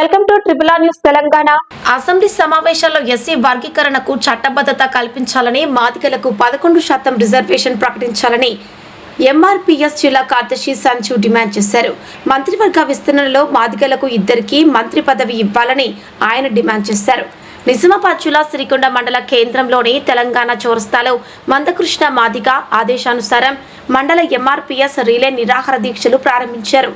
Welcome to triple R news Telangana. Assembly సమావేశాల్లో SC వర్గీకరణకు చట్టబద్ధత కల్పించాలని మాదిగలకు పదకొండు శాతం రిజర్వేషన్ ప్రకటించాలని ఎంఆర్పీఎస్ జిల్లా కార్యదర్శి సంజు డిమాండ్ చేశారు. మంత్రివర్గ విస్తరణలో మాదిగలకు ఇద్దరికి మంత్రి పదవి ఇవ్వాలని ఆయన డిమాండ్ చేశారు. నిజామాబాద్ జిల్లా సిరికొండ మండల కేంద్రంలోని తెలంగాణ చౌరస్తాలో మందకృష్ణ మాదిక ఆదేశానుసారం మండల ఎంఆర్పీఎస్ రిలే నిరాహార దీక్షలు ప్రారంభించారు.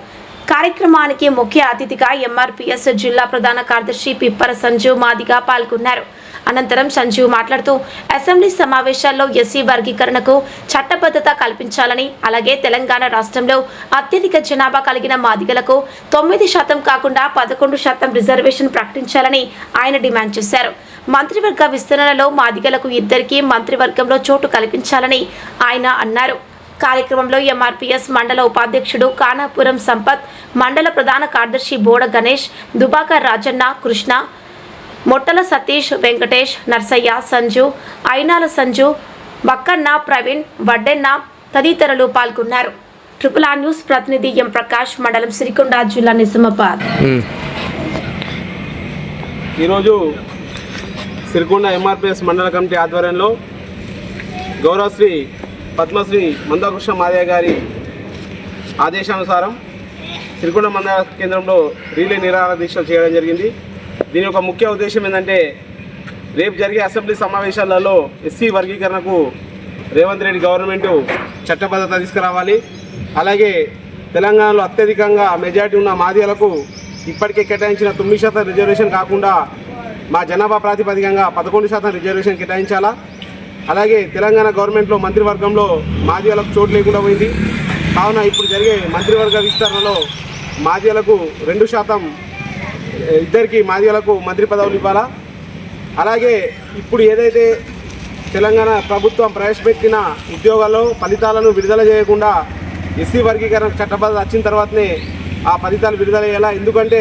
కార్యక్రమానికి ముఖ్య అతిథిగా ఎంఆర్పిఎస్ జిల్లా ప్రధాన కార్యదర్శి పిప్పర సంజీవ్ మాదిగా పాల్గొన్నారు. అనంతరం సంజీవ్ మాట్లాడుతూ అసెంబ్లీ సమావేశాల్లో ఎస్సీ వర్గీకరణకు చట్టబద్ధత కల్పించాలని అలాగే తెలంగాణ రాష్ట్రంలో అత్యధిక జనాభా కలిగిన మాదిగలకు తొమ్మిది శాతం కాకుండా పదకొండు శాతం రిజర్వేషన్ ప్రకటించాలని ఆయన డిమాండ్ చేశారు. మంత్రివర్గ విస్తరణలో మాదిగలకు ఇద్దరికీ మంత్రివర్గంలో చోటు కల్పించాలని ఆయన అన్నారు. కార్యక్రమంలో ఎంఆర్పీఎస్ మండల ఉపాధ్యక్షుడు కానాపురం సంపత్ మండల ప్రధాన కార్యదర్శి బోడ గణేష్ దుబాకర్ రాజన్న కృష్ణ మొట్టల సతీష్ వెంకటేష్ నర్సయ్య సంజు అయినాల సంజు బక్కన్న ప్రవీణ్ వడ్డెన్న తదితరులు పాల్గొన్నారు. ట్రిపుల్ ఆర్ న్యూస్ ప్రతినిధి ఎం ప్రకాష్ మండలం సిరికొండ జిల్లా నిజామాబాద్. ఈరోజు సిరికొండ ఎంఆర్పిఎస్ మండల కమిటీ ఆధ్వర్యంలో గౌరవశ్రీ పద్మశ్రీ మందాకృష్ణ మాదయ్య గారి ఆదేశానుసారం శ్రీకుండ మంద కేంద్రంలో రీలే నిరాహార దీక్షలు చేయడం జరిగింది. దీని యొక్క ముఖ్య ఉద్దేశం ఏంటంటే రేపు జరిగే అసెంబ్లీ సమావేశాలలో ఎస్సీ వర్గీకరణకు రేవంత్ రెడ్డి గవర్నమెంట్ చట్టబద్ధత తీసుకురావాలి. అలాగే తెలంగాణలో అత్యధికంగా మెజారిటీ ఉన్న మాదిగలకు ఇప్పటికే కేటాయించిన తొమ్మిది శాతం రిజర్వేషన్ కాకుండా మా జనాభా ప్రాతిపదికంగా పదకొండు శాతం రిజర్వేషన్ కేటాయించాలా? అలాగే తెలంగాణ గవర్నమెంట్లో మంత్రివర్గంలో మాదిగలకు చోటు లేకుండా పోయింది. కావున ఇప్పుడు జరిగే మంత్రివర్గ విస్తరణలో మాదిగలకు రెండు శాతం ఇద్దరికి మాదిగలకు మంత్రి పదవులు ఇవ్వాలా? అలాగే ఇప్పుడు ఏదైతే తెలంగాణ ప్రభుత్వం ప్రవేశపెట్టిన ఉద్యోగాల్లో ఫలితాలను విడుదల చేయకుండా ఎస్సీ వర్గీకరణ చట్టబద్ధత వచ్చిన తర్వాతనే ఆ ఫలితాలు విడుదల చేయాలా? ఎందుకంటే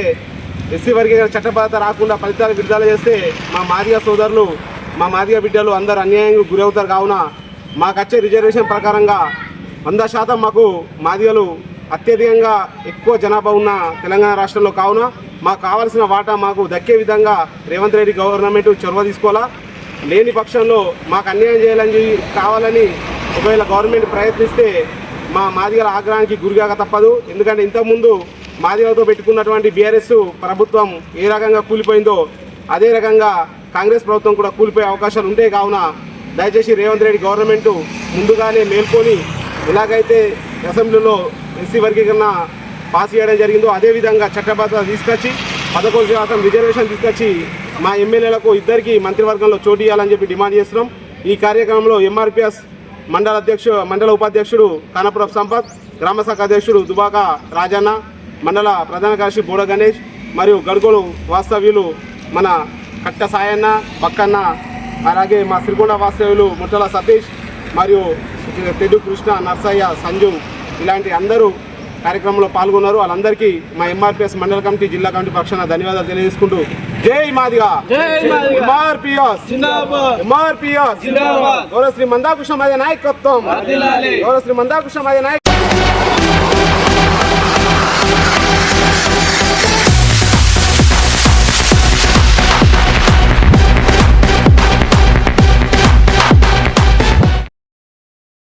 ఎస్సీ వర్గీకరణ చట్టబద్ధత రాకుండా ఫలితాలు విడుదల చేస్తే మా మాదిగ సోదరులు మా మాదిగ బిడ్డలు అందరు అన్యాయంగా గురవుతారు కావున మాకు వచ్చే రిజర్వేషన్ ప్రకారంగా వంద శాతం మాకు మాదిగలు అత్యధికంగా ఎక్కువ జనాభా ఉన్న తెలంగాణ రాష్ట్రంలో కావున మాకు కావాల్సిన వాటా మాకు దక్కే విధంగా రేవంత్ రెడ్డి గవర్నమెంట్ చొరవ తీసుకోవాలా? లేని పక్షంలో మాకు అన్యాయం చేయాలని కావాలని ఒకవేళ గవర్నమెంట్ ప్రయత్నిస్తే మా మాదిగల ఆగ్రహానికి గురిగాక తప్పదు. ఎందుకంటే ఇంతకుముందు మాదిగలతో పెట్టుకున్నటువంటి బీఆర్ఎస్ ప్రభుత్వం ఏ రకంగా కూలిపోయిందో అదే రకంగా కాంగ్రెస్ ప్రభుత్వం కూడా కూలిపోయే అవకాశాలు ఉంటే కావున దయచేసి రేవంత్ రెడ్డి గవర్నమెంట్ ముందుగానే మేల్కొని ఎలాగైతే అసెంబ్లీలో ఎస్సీ వర్గీకరణ పాస్ చేయడం జరిగిందో అదేవిధంగా చట్టబద్ధ తీసుకొచ్చి పదకొండు శాతం రిజర్వేషన్ తీసుకొచ్చి మా ఎమ్మెల్యేలకు ఇద్దరికి మంత్రివర్గంలో చోటు ఇవ్వాలని చెప్పి డిమాండ్ చేస్తున్నాం. ఈ కార్యక్రమంలో ఎంఆర్పిఎస్ మండల అధ్యక్షు మండల ఉపాధ్యక్షుడు కానపురం సంపత్ గ్రామ శాఖ అధ్యక్షుడు దుబాక రాజన్న మండల ప్రధాన కార్యదర్శి బోడ గణేష్ మరియు గడుగోలు వాస్తవ్యులు మన కట్ట సాయన్న బక్కన్న అలాగే మా సిరికొండ వాస్తవ్యులు ముట్టల సతీష్ మరియు తెడు కృష్ణ నర్సయ్య సంజు ఇలాంటి అందరూ కార్యక్రమంలో పాల్గొన్నారు. వాళ్ళందరికీ మా ఎంఆర్పిఎస్ మండల కమిటీ జిల్లా కమిటీ పక్షాన ధన్యవాదాలు తెలియజేసుకుంటూ జై మాదిగా. గౌరవ శ్రీ మందాకృష్ణ మాదే నాయకత్వం. గౌరవ శ్రీ మందాకృష్ణ మాదే నాయకత్వం.